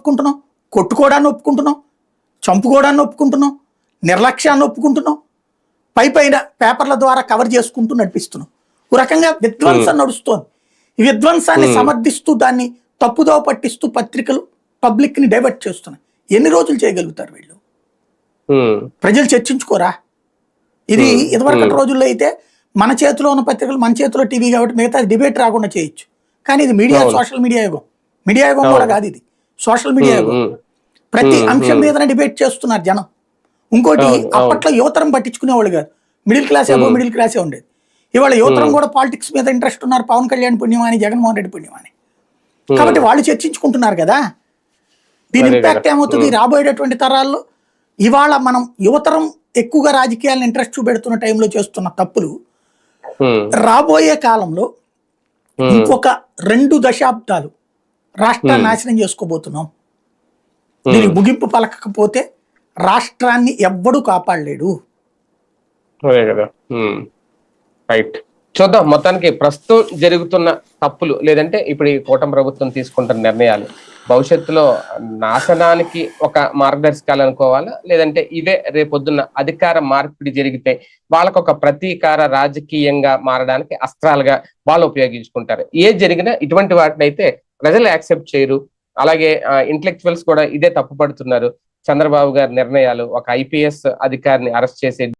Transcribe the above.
ఒప్పుకుంటున్నాం? కొట్టుకోవడాన్ని ఒప్పుకుంటున్నాం? చంపుకోవడాన్ని ఒప్పుకుంటున్నాం? నిర్లక్ష్యాన్ని ఒప్పుకుంటున్నాం? పై పైన పేపర్ల ద్వారా కవర్ చేసుకుంటూ నడిపిస్తున్నాం. ఒక రకంగా విధ్వంసం నడుస్తోంది. ఈ విధ్వంసాన్ని సమర్థిస్తూ దాన్ని తప్పుదోవ పట్టిస్తూ పత్రికలు పబ్లిక్ని డైవర్ట్ చేస్తున్నాయి. ఎన్ని రోజులు చేయగలుగుతారు వీళ్ళు? ప్రజలు చర్చించుకోరా? ఇది ఇదివరకటి రోజుల్లో అయితే మన చేతిలో ఉన్న పత్రికలు మన చేతిలో టీవీ కాబట్టి మిగతా డిబేట్ రాకుండా చేయొచ్చు. కానీ ఇది మీడియా. సోషల్ మీడియా యుగం. మీడియా యుగం కూడా కాదు ఇది. సోషల్ మీడియా ప్రతి అంశం. మీదనే డిబేట్ చేస్తున్నారు జనం. ఇంకోటి. అప్పట్లో యువతరం పట్టించుకునేవాళ్ళు కాదు. మిడిల్ క్లాస్ ఏమో. మిడిల్ క్లాసే ఉండేది. ఇవాళ యువతరం కూడా పాలిటిక్స్ మీద ఇంట్రెస్ట్ ఉన్నారు. పవన్ కళ్యాణ్ పుణ్యమాని జగన్మోహన్ రెడ్డి పుణ్యమాని. కాబట్టి వాళ్ళు చర్చించుకుంటున్నారు కదా. దీని ఇంపాక్ట్. ఏమవుతుంది? రాబోయేటటువంటి తరాల్లో ఇవాళ మనం యువతరం ఎక్కువగా రాజకీయాలను ఇంట్రెస్ట్ చూపెడుతున్న టైంలో చేస్తున్న తప్పులు రాబోయే కాలంలో ఇంకొక రెండు దశాబ్దాలు రాష్ట్రాన్ని నాశనం చేసుకోబోతున్నాం. దీనికి ముగింపు పలకకపోతే రాష్ట్రాన్ని ఎవ్వడూ కాపాడలేడు. అదే కదా. రైట్ చూద్దాం. మొత్తానికి ప్రస్తుతం జరుగుతున్న తప్పులు లేదంటే ఇప్పుడు ఈ కూటమి ప్రభుత్వం తీసుకుంటున్న నిర్ణయాలు భవిష్యత్తులో నాశనానికి ఒక మార్గదర్శకాలు అనుకోవాలా? లేదంటే ఇవే రేపొద్దున్న అధికార మార్పిడి జరిగితే వాళ్ళకు ఒక ప్రతీకార రాజకీయంగా మారడానికి అస్త్రాలుగా వాళ్ళు ఉపయోగించుకుంటారు. ఏ జరిగినా ఇటువంటి వాటిని అయితే ప్రజలు యాక్సెప్ట్ చేయరు. అలాగే ఇంటలెక్చువల్స్ కూడా ఇదే తప్పుపడుతున్నారు. చంద్రబాబు గారి నిర్ణయాలు ఒక ఐపీఎస్ అధికారిని అరెస్ట్ చేసే